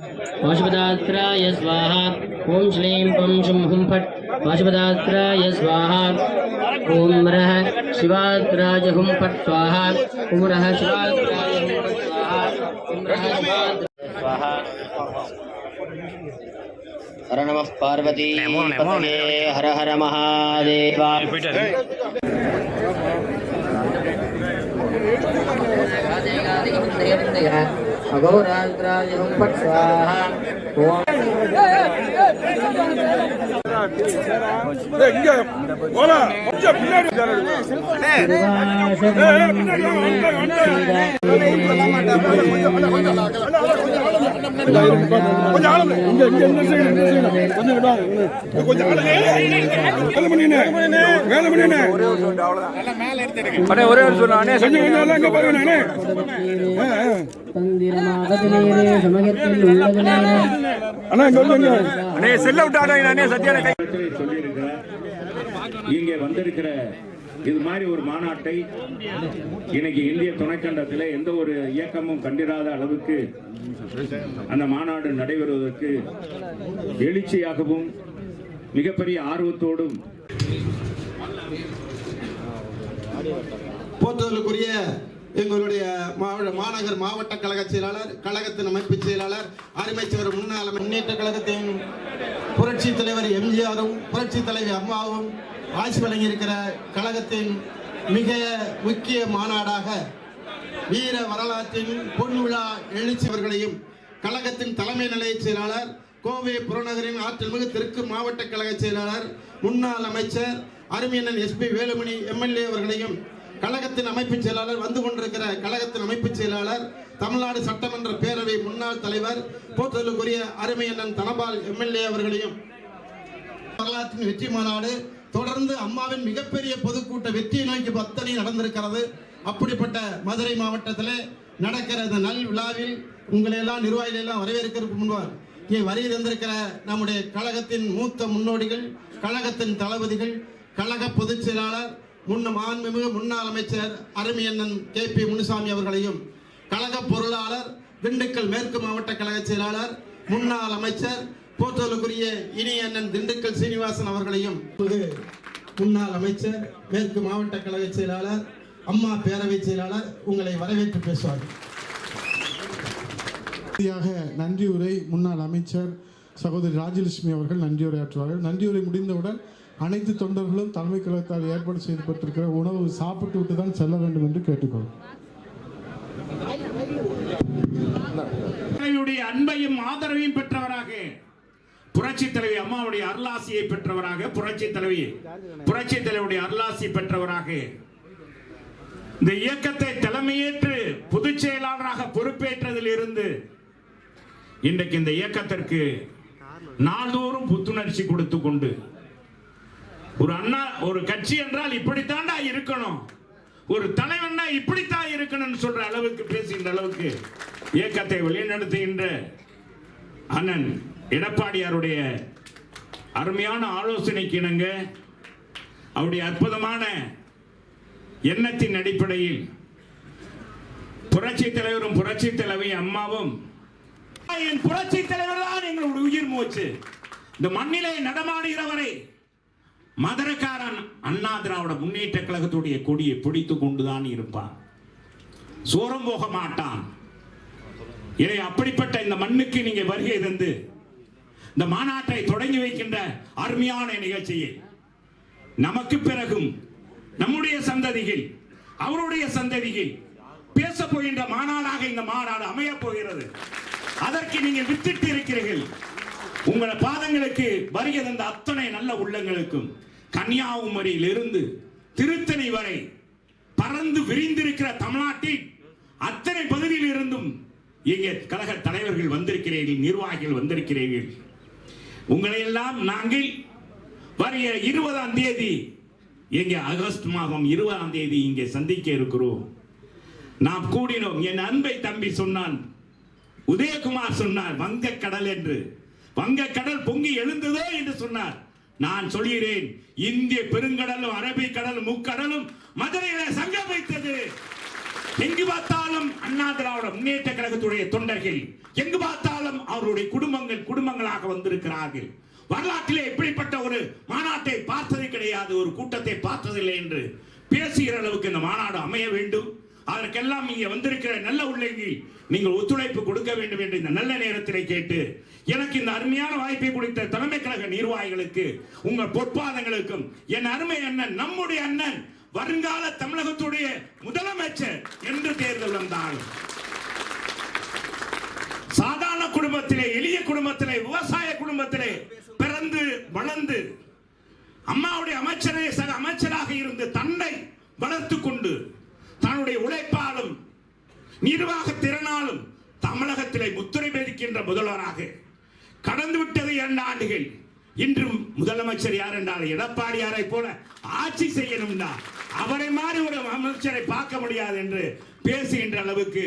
पाशुपदात्राय स्वाहा। ॐ श्लीं पं शुं हुं फट्। पाशुपदात्राय स्वाहा। ॐ रः शिवात्राय हुं फट् स्वाहा। ॐ रः शिवात्राय हर पार्वती हर हर महादेवा। अघोरात्राय हम पट स्वाहा ஒரே ஒரு சொன்ன இங்கே வந்திருக்கிற இது மாதிரி ஒரு மாநாட்டை இன்னைக்கு இந்திய துணைக்கண்டத்தில் எந்த ஒரு இயக்கமும் கண்டிராத அளவுக்கு அந்த மாநாடு நடைபெறுவதற்கு எழுச்சியாகவும் மிகப்பெரிய ஆர்வத்தோடும் போற்றுதலுக்குரிய எங்களுடைய மாவட்ட மாநகர் மாவட்ட கழக செயலாளர் கழகத்தின் அமைப்பு செயலாளர் அருமைச்சவர் முன்னாள் முன்னேற்ற கழகத்தின் புரட்சி தலைவர் எம்ஜிஆரும் புரட்சி தலைவி அம்மாவும் ஆட்சி வழங்கியிருக்கிற கழகத்தின் மிக முக்கிய மாநாடாக வீர வரலாற்றின் பொன் விழா எழுச்சியவர்களையும் கழகத்தின் தலைமை நிலைய செயலாளர் கோவை புறநகரின் ஆற்றல்மிகு தெற்கு மாவட்ட கழக செயலாளர் முன்னாள் அமைச்சர் அருமையண்ணன் எஸ்பி வேலுமணி எம்எல்ஏ அவர்களையும் கழகத்தின் அமைப்பு செயலாளர் வந்து கொண்டிருக்கிற கழகத்தின் அமைப்பு செயலாளர் தமிழ்நாடு சட்டமன்ற பேரவை முன்னாள் தலைவர் போற்றுதலுக்குரிய அருமை அண்ணன் தனபால் எம்எல்ஏ அவர்களையும் வரலாற்றின் வெற்றி மாநாடு தொடர்ந்து அம்மாவின் மிகப்பெரிய பொதுக்கூட்ட வெற்றியை நோக்கி பத்தனை நடந்திருக்கிறது. அப்படிப்பட்ட மதுரை மாவட்டத்தில் நடக்கிற இந்த நல் விழாவில் உங்களை எல்லாம் நிர்வாகிகளை எல்லாம் வரவேற்கிறதுக்கு முன்பாக இங்கே வருகை நம்முடைய கழகத்தின் மூத்த முன்னோடிகள் கழகத்தின் தளபதிகள் கழக பொதுச் செயலாளர் முன்ன மாண்புமிகு முன்னாள் அமைச்சர் அருமையண்ணன் கே பி முனுசாமி அவர்களையும் கழக பொருளாளர் திண்டுக்கல் மேற்கு மாவட்ட கழக செயலாளர் முன்னாள் அமைச்சர் போற்றலுக்குரிய இனிய அண்ணன் திண்டுக்கல் சீனிவாசன் அவர்களையும் முன்னாள் அமைச்சர் மேற்கு மாவட்ட கழக செயலாளர் அம்மா பேரவை செயலாளர் உங்களை வரவேற்று பேசுவார்கள் இறுதியாக நன்றி உரை முன்னாள் அமைச்சர் சகோதரி ராஜலட்சுமி அவர்கள் நன்றியுரையாற்றுவார்கள். நன்றியுரை முடிந்தவுடன் அனைத்து தொண்டர்களும் தலைமை கழகத்தால் ஏற்பாடு செய்யப்பட்டிருக்கிற உணவு சாப்பிட்டு விட்டு தான் செல்ல வேண்டும் என்று கேட்டுக்கொள்ளும் அன்பையும் ஆதரவையும் பெற்றவராக புரட்சி தலைவி அம்மாவுடைய அருளாசியை பெற்றவராக புரட்சி தலைவி புரட்சி தலைவருடைய அருளாசி பெற்றவராக இந்த இயக்கத்தை தலைமையேற்று பொதுச் செயலாளராக பொறுப்பேற்றதில் இருந்து இன்றைக்கு இந்த இயக்கத்திற்கு நாள்தோறும் புத்துணர்ச்சி கொடுத்து கொண்டு ஒரு அண்ணா ஒரு கட்சி என்றால் இப்படித்தாண்டா இருக்கணும். ஒரு தலைவன்னா இப்படித்தான் இருக்கணும்னு சொல்ற அளவுக்கு பேசுகின்ற அளவுக்கு இயக்கத்தை வழிநடத்துகின்ற அண்ணன் எடப்பாடியாருடைய அருமையான ஆலோசனைக்கு இணங்க அவருடைய அற்புதமான எண்ணத்தின் அடிப்படையில் புரட்சி தலைவரும் புரட்சி தலைவி அம்மாவும் என் புரட்சி தலைவர் தான் எங்களுடைய உயிர் மூச்சு. இந்த மண்ணிலே நடமாடுகிறவரை மதுரக்காரன் அண்ணா திராவிட முன்னேற்ற கழகத்துடைய கொடியை பிடித்து கொண்டுதான் இருப்பான். சோரம் போக மாட்டான். இதை அப்படிப்பட்ட இந்த மண்ணுக்கு நீங்க வருகை தந்து இந்த மாநாட்டை தொடங்கி வைக்கின்ற அருமையான நிகழ்ச்சியை நமக்கு பிறகும் நம்முடைய சந்ததிகள் அவருடைய சந்ததிகள் பேச போகின்ற மாநாடாக இந்த மாநாடு அமையப் போகிறது. அதற்கு நீங்கள் வித்திட்டு இருக்கிறீர்கள். உங்கள் பாதங்களுக்கு வருகை தந்த அத்தனை நல்ல உள்ளங்களுக்கும் கன்னியாகுமரியிலிருந்து திருத்தணி வரை பறந்து விரிந்திருக்கிற தமிழ்நாட்டில் அத்தனை பகுதியில் இருந்தும் இங்கே கழக தலைவர்கள் வந்திருக்கிறீர்கள் நிர்வாகிகள் வந்திருக்கிறீர்கள். உங்களை எல்லாம் நாங்கள் வரைய இருபதாம் தேதி எங்க ஆகஸ்ட் மாதம் இருபதாம் தேதி இங்கே சந்திக்க இருக்கிறோம். நாம் கூடினோம். என் அன்பை தம்பி சொன்னான் உதயகுமார் சொன்னார் வங்கக்கடல் என்று. வங்கக்கடல் பொங்கி எழுந்ததோ என்று சொன்னார். நான் சொல்கிறேன் இந்திய பெருங்கடலும் அரபிக் கடலும் முக்கடலும் மதுரையில சங்கம் வைத்தது. எங்கு பார்த்தாலும் அண்ணா திராவிட முன்னேற்ற கழகத்துடைய தொண்டர்கள் எங்கு பார்த்தாலும் அவருடைய குடும்பங்கள் குடும்பங்களாக வந்திருக்கிறார்கள். வரலாற்றிலே இப்படிப்பட்ட ஒரு மாநாட்டை பார்த்தது கிடையாது ஒரு கூட்டத்தை பார்த்ததில்லை என்று பேசுகிற அளவுக்கு இந்த மாநாடு அமைய வேண்டும். அதற்கெல்லாம் இங்கே வந்திருக்கிற நல்ல உள்ளங்கள் நீங்கள் ஒத்துழைப்பு கொடுக்க வேண்டும் என்று இந்த நல்ல நேரத்திலே கேட்டு எனக்கு இந்த அருமையான வாய்ப்பை கொடுத்த தலைமை கழக நிர்வாகிகளுக்கு உங்கள் பொற்பாதங்களுக்கும் என் அருமை அண்ணன் நம்முடைய அண்ணன் வருங்கால தமிழகத்துடைய முதலமைச்சர் என்று தேர்தல் வந்தார் சாதாரண குடும்பத்திலே எளிய குடும்பத்திலே விவசாய குடும்பத்திலே பிறந்து வளர்ந்து அம்மாவுடைய அமைச்சரே சக அமைச்சராக இருந்து தன்னை வளர்த்து கொண்டு தன்னுடைய உழைப்பாலும் நிர்வாக திறனாலும் தமிழகத்திலே முத்திரை பதிக்கின்ற முதல்வராக கடந்து விட்டது இரண்டு ஆண்டுகள். இன்றும் முதலமைச்சர் யார் என்றால் எடப்பாடியாரை போல ஆட்சி செய்யணும்னா அவரை மாதிரி ஒரு அமைச்சரை பார்க்க முடியாது என்று பேசுகின்ற அளவுக்கு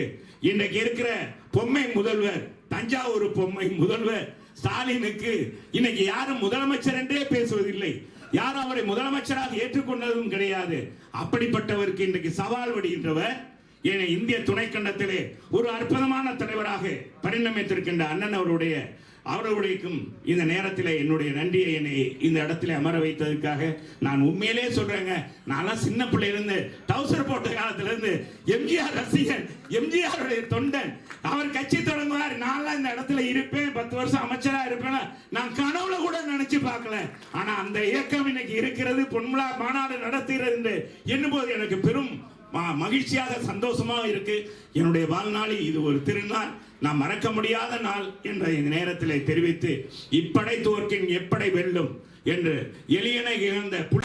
இன்றைக்கு இருக்கிற பொம்மை முதல்வர் தஞ்சாவூர் பொம்மை முதல்வர் ஸ்டாலினுக்கு இன்னைக்கு யாரும் முதலமைச்சர் என்றே பேசுவதில்லை. யாரும் அவரை முதலமைச்சராக ஏற்றுக்கொண்டதும் கிடையாது. அப்படிப்பட்டவருக்கு இன்றைக்கு சவால் விடுகின்றவர் ஏன் இந்திய துணைக்கண்டத்திலே ஒரு அற்புதமான தலைவராக பரிணமித்திருக்கின்ற அண்ணன் அவருடைய அவர்களுக்கும் இந்த நேரத்தில் என்னுடைய நன்றியை என்னை இந்த இடத்துல அமர வைத்ததற்காக நான் உண்மையிலே சொல்றேங்க. நான்லாம் சின்ன பிள்ளையிலிருந்து இருந்து டவுசர் போட்ட காலத்திலிருந்து எம்ஜிஆர் ரசிகன் எம்ஜிஆருடைய தொண்டன். அவர் கட்சி தொடங்குவார். நான்லாம் இந்த இடத்துல இருப்பேன். பத்து வருஷம் அமைச்சராக இருப்பேன். நான் கனவுல கூட நினைச்சு பார்க்கல. ஆனா அந்த இயக்கம் இன்னைக்கு இருக்கிறது பொன்முலா மாநாடு நடத்துகிறது என்று எண்ணும்போது எனக்கு பெரும் மகிழ்ச்சியாக சந்தோஷமாக இருக்கு. என்னுடைய வாழ்நாளில் இது ஒரு திருநாள். நான் மறக்க முடியாத நாள் என்ற நேரத்தில் தெரிவித்து இப்படை தோற்கின் எப்படை வெல்லும் என்று எளியனை இழந்த புல்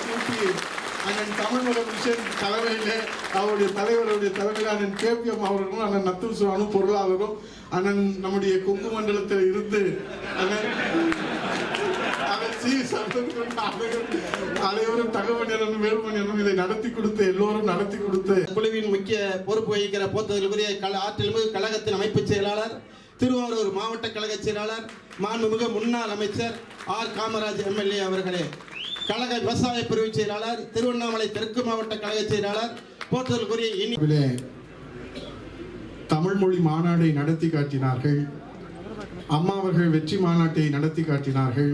அண்ணன் தமிழ்மகன் மிஷன் தலைமையிலே அவருடைய தலைவருடைய தலைமையில் அண்ணன் கேபிஎம் அவர்களும் அண்ணன் நத்துல் சுவானும் பொருளாளரும் அண்ணன் நம்முடைய கொங்கு மண்டலத்தில் இருந்து அண்ணன் அனைவரும் தகவல் வேலுமணியனும் இதை நடத்தி கொடுத்து எல்லோரும் நடத்தி கொடுத்து. குழுவின் முக்கிய பொறுப்பு வகிக்கிற போத்ததற்குரிய கல ஆற்றில்மிகு கழகத்தின் அமைப்பு செயலாளர் திருவாரூர் மாவட்ட கழக செயலாளர் மாண்புமிகு முன்னாள் அமைச்சர் ஆர். காமராஜ் எம்எல்ஏ அவர்களே. கழக விவசாய பிரிவு செயலாளர் திருவண்ணாமலை தெற்கு மாவட்ட கழக செயலாளர் போற்றலுக்குரிய இனி தமிழ் மொழி மாநாடை நடத்தி காட்டினார்கள். அம்மா அவர்கள் வெற்றி மாநாட்டை நடத்தி காட்டினார்கள்.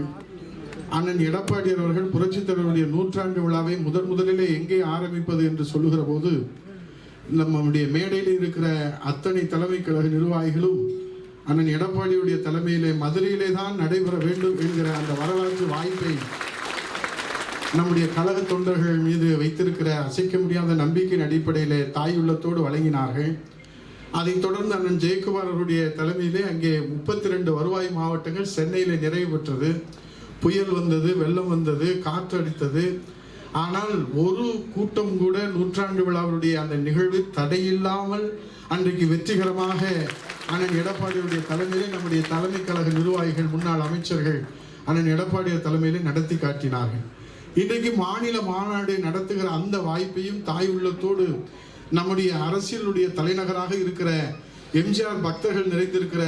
அண்ணன் எடப்பாடியார் அவர்கள் புரட்சித் தலைவருடைய நூற்றாண்டு விழாவை முதன் முதலிலே எங்கே ஆரம்பிப்பது என்று சொல்லுகிற போது நம்முடைய மேடையில் இருக்கிற அத்தனை தலைமை கழக நிர்வாகிகளும் அண்ணன் எடப்பாடியுடைய தலைமையிலே மதுரையிலே தான் நடைபெற வேண்டும் என்கிற அந்த வரலாற்று வாய்ப்பை நம்முடைய கழக தொண்டர்கள் மீது வைத்திருக்கிற அசைக்க முடியாத நம்பிக்கையின் அடிப்படையிலே தாயுள்ளத்தோடு வழங்கினார்கள். அதைத் தொடர்ந்து அண்ணன் ஜெயக்குமார் அவருடைய தலைமையிலே அங்கே முப்பத்தி ரெண்டு வருவாய் மாவட்டங்கள் சென்னையில் நிறைவு பெற்றது. புயல் வந்தது வெள்ளம் வந்தது காற்று அடித்தது. ஆனால் ஒரு கூட்டம் கூட நூற்றாண்டு விழாவுடைய அந்த நிகழ்வு தடையில்லாமல் அன்றைக்கு வெற்றிகரமாக அண்ணன் எடப்பாடியுடைய தலைமையிலே நம்முடைய தலைமை கழக நிர்வாகிகள் முன்னாள் அமைச்சர்கள் அண்ணன் எடப்பாடியார் தலைமையிலே நடத்தி காட்டினார்கள். இன்றைக்கு மாநில மாநாடு நடத்துகிற அந்த வாய்ப்பையும் தாய் உள்ளத்தோடு நம்முடைய அரசியலுடைய தலைநகராக இருக்கிற எம்ஜிஆர் பக்தர்கள் நிறைந்திருக்கிற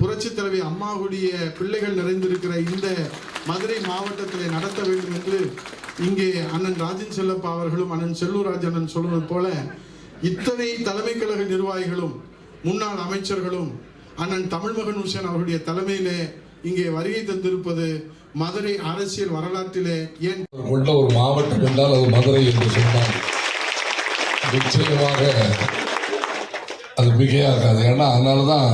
புரட்சி தலைவி அம்மாவுடைய பிள்ளைகள் நிறைந்திருக்கிற இந்த மதுரை மாவட்டத்தில் நடத்த வேண்டும் என்று இங்கே அண்ணன் ராஜன் செல்லப்பா அவர்களும் அண்ணன் செல்லூராஜ் அண்ணன் சொல்வது போல இத்தனை தலைமை கழக நிர்வாகிகளும் முன்னாள் அமைச்சர்களும் அண்ணன் தமிழ்மகன் உசேன் அவருடைய தலைமையிலே இங்கே வருகை தந்திருப்பது மதுரை அரசியல் வரலாற்றிலே ஏன் உள்ள ஒரு மாவட்டம் என்றால் அது மதுரை என்று சொன்னால் நிச்சயமாக அது மிகையாகாது. ஏன்னா அதனால தான்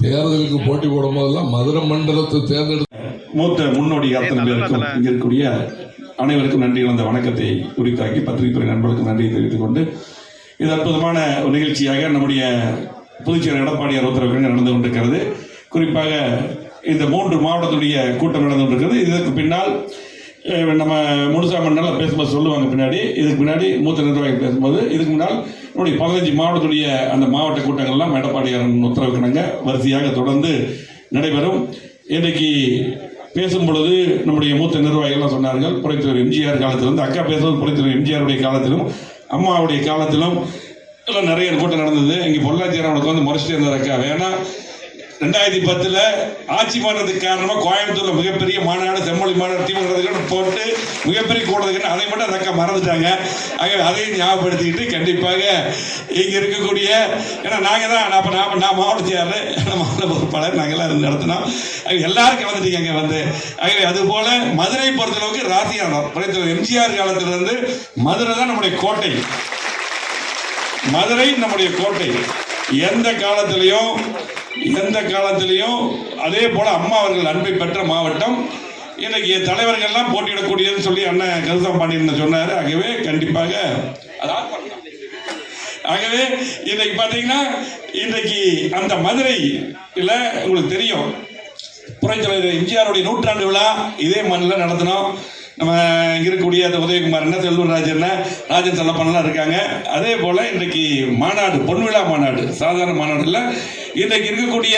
தேர்தலுக்கு போட்டி போடும் போதெல்லாம் மதுரை மண்டலத்தை தேர்ந்தெடுத்து மூத்த முன்னோடி அத்தனை பேருக்கும் இங்க இருக்கக்கூடிய அனைவருக்கும் நன்றி கலந்த வணக்கத்தை குறித்தாக்கி பத்திரிகைத்துறை நண்பர்களுக்கு நன்றியை தெரிவித்துக் கொண்டு இது அற்புதமான ஒரு நிகழ்ச்சியாக நம்முடைய புதுச்சேரி எடப்பாடியார் உத்தரவுகள் நடந்து கொண்டிருக்கிறது. குறிப்பாக இந்த மூன்று மாவட்டத்துடைய கூட்டம் நடந்து கொண்டிருக்கிறது. இதற்கு பின்னால் நம்ம முனுசாமி நல்லா பேசும்போது சொல்லுவாங்க பின்னாடி. இதுக்கு பின்னாடி மூத்த நிர்வாகிகள் பேசும்போது இதுக்கு முன்னால் நம்முடைய பதினஞ்சு மாவட்டத்துடைய அந்த மாவட்ட கூட்டங்கள்லாம் எடப்பாடியார் உத்தரவுக்கிணங்க வரிசையாக தொடர்ந்து நடைபெறும். இன்றைக்கு பேசும் பொழுது நம்முடைய மூத்த நிர்வாகிகள்லாம் சொன்னார்கள் புரட்சித்தலைவர் எம்ஜிஆர் காலத்திலிருந்து அக்கா பேசுவது புரட்சித்தலைவர் எம்ஜிஆருடைய காலத்திலும் அம்மாவுடைய காலத்திலும் எல்லாம் நிறைய கூட்டம் நடந்தது. இங்கே பொள்ளாச்சி அவனுக்கு வந்து முறைச்சிட்டு இருந்தார் அக்கா. வேணா ரெண்டாயிரத்தி பத்துல ஆட்சி மாற்றத்துக்கு காரணமா கோயம்புத்தூர்ல மிகப்பெரிய மாநாடு செம்மொழி மாநாடு தீவிர போட்டு மிகப்பெரிய கூடுறதுக்கு அதை மட்டும் ரக்க மறந்துட்டாங்க. ஆகவே அதையும் ஞாபகப்படுத்திக்கிட்டு கண்டிப்பாக இங்க இருக்கக்கூடிய ஏன்னா நாங்க தான் நான் அப்ப நான் நான் மாவட்ட செயலர் நான் மாவட்ட பொறுப்பாளர் நாங்கள் எல்லாம் இருந்து நடத்தினோம். ஆக எல்லாரும் கலந்துட்டீங்க அங்கே வந்து. ஆகவே அது போல மதுரை பொறுத்தளவுக்கு ராசியானோம் எம்ஜிஆர் காலத்துல இருந்து மதுரை தான் நம்முடைய கோட்டை. மதுரை நம்முடைய கோட்டை. எந்த காலத்திலையும் எந்த காலத்திலையும் அதே போல அம்மா அவர்கள் அன்பை பெற்ற மாவட்டம். இன்னைக்கு தலைவர்கள்லாம் போட்டியிடக்கூடியதுன்னு சொல்லி அண்ணன் கருத்தம் பாண்டியன் சொன்னாரு. ஆகவே கண்டிப்பாக ஆகவே இன்னைக்கு பாத்தீங்கன்னா இன்றைக்கு அந்த மதுரை இல்ல உங்களுக்கு தெரியும். புரட்சித்தலைவர் எம்ஜிஆருடைய நூற்றாண்டு விழா இதே மண்ணில் நடத்தினோம். நம்ம இங்கே இருக்கக்கூடிய அந்த உதயகுமார் என்ன செல்வராஜ் என்ன ராஜன் செல்லப்பன்லாம் இருக்காங்க. அதே போல் இன்றைக்கு மாநாடு பொன்விழா மாநாடு சாதாரண மாநாடு இல்லை. இன்றைக்கு இருக்கக்கூடிய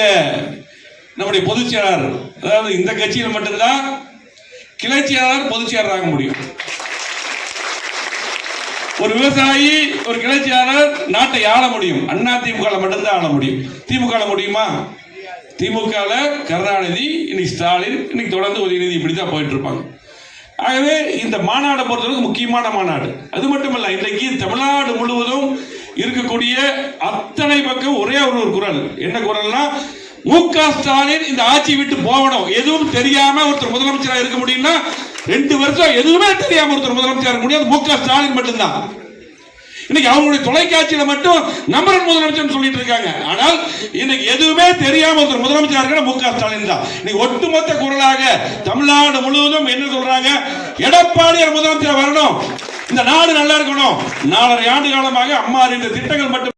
நம்முடைய பொதுச் செயலாளர் அதாவது இந்த கட்சியில் மட்டும்தான் கிளை செயலாளர் பொதுச் ஆக முடியும். ஒரு விவசாயி ஒரு கிளை செயலாளர் நாட்டை ஆள முடியும். அண்ணா திமுக மட்டும்தான் ஆள முடியும். திமுக முடியுமா? திமுக கருணாநிதி இன்னைக்கு ஸ்டாலின் இன்னைக்கு தொடர்ந்து உதயநிதி இப்படி தான் போயிட்டு இருப்பாங்க ஆகவே இந்த மாநாடை பொறுத்தவரைக்கும் முக்கியமான மாநாடு. அது மட்டுமல்ல இன்றைக்கு தமிழ்நாடு முழுவதும் இருக்கக்கூடிய அத்தனை பக்கம் ஒரே ஒரு ஒரு குரல். என்ன குரல்னா மு க ஸ்டாலின் இந்த ஆட்சி விட்டு போகணும். எதுவும் தெரியாம ஒருத்தர் முதலமைச்சராக இருக்க முடியும்னா ரெண்டு வருஷம் எதுவுமே தெரியாம ஒருத்தர் முதலமைச்சராக இருக்க முடியாது. மு க ஸ்டாலின் மட்டும்தான். இன்னைக்கு அவங்களுடைய தொலைக்காட்சியில மட்டும் நம்பர் முதலமைச்சர் சொல்லிட்டு இருக்காங்க. ஆனால் இன்னைக்கு எதுவுமே தெரியாம ஒருத்தர் முதலமைச்சர் இருக்கிற மு க ஸ்டாலின் தான். இன்னைக்கு ஒட்டுமொத்த குரலாக தமிழ்நாடு முழுவதும் என்ன சொல்றாங்க? எடப்பாடியார் முதலமைச்சர் வரணும். இந்த நாடு நல்லா இருக்கணும். நாலரை ஆண்டு காலமாக அம்மா இந்த திட்டங்கள் மட்டும்